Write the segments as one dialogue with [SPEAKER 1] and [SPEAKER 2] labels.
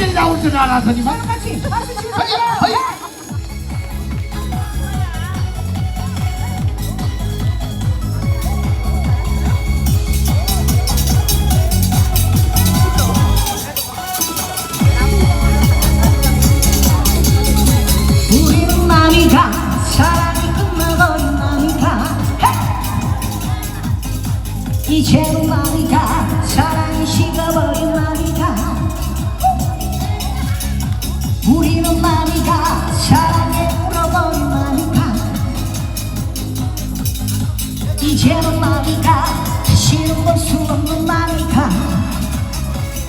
[SPEAKER 1] 완전히 나올 줄 알았더니만.
[SPEAKER 2] 같이 박수 치면서. 우리는 마음이가. 사랑이 끝나버린 식어버린 마음이가 우리는 마음이가. 사랑에 울어버린 마음이가. 이제는 마음이가. 다시는 볼 수 없는 마음이가.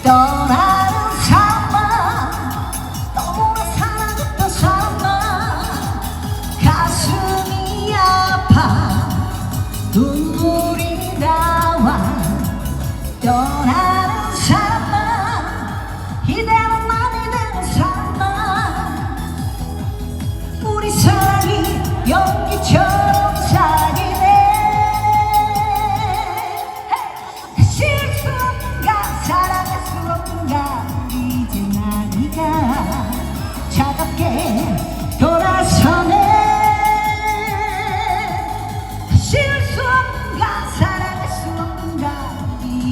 [SPEAKER 2] 떠나는 사람아. 너무나 사랑했던 사람아. 가슴이 아파. 눈물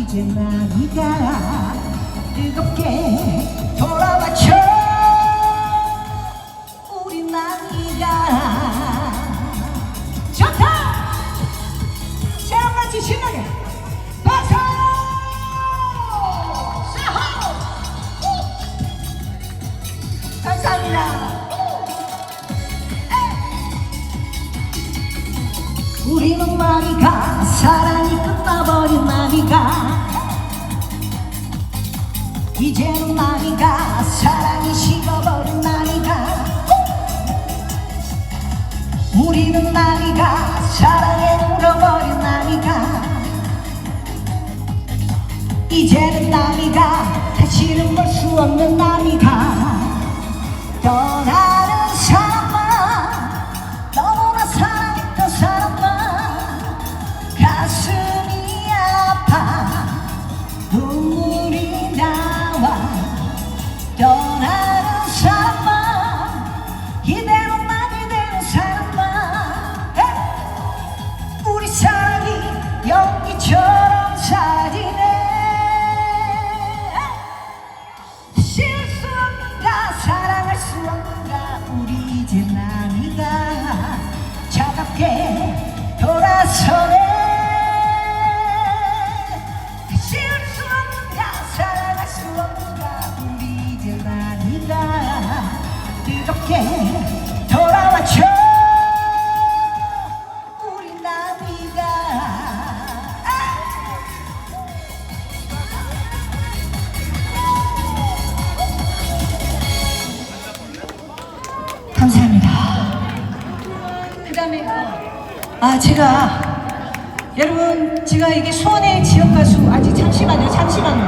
[SPEAKER 2] 이제 나이가 뜨겁게 돌아와줘. 우리 나이가 좋다. 새우같이 신나게 박수! 세호! 감사합니다 우리는 마리가 사랑이 끝나버린 마리가 이제는 마리가 사랑이 식어버린 마리가 우리는 나이가 사랑에 울어버린 나이가 이제는 나이가 다시는 볼 수 없는 나이가 나이가 차갑게 돌아서네. 실수 없는가 사랑할 수 없는가 우리 이제 나이가. 뜨겁게 돌아와줘. 우리 나이가. 감사합니다. 그 다음에 아 제가 여러분 제가 이게 수원의 지역 가수 아직 잠시만요 잠시만요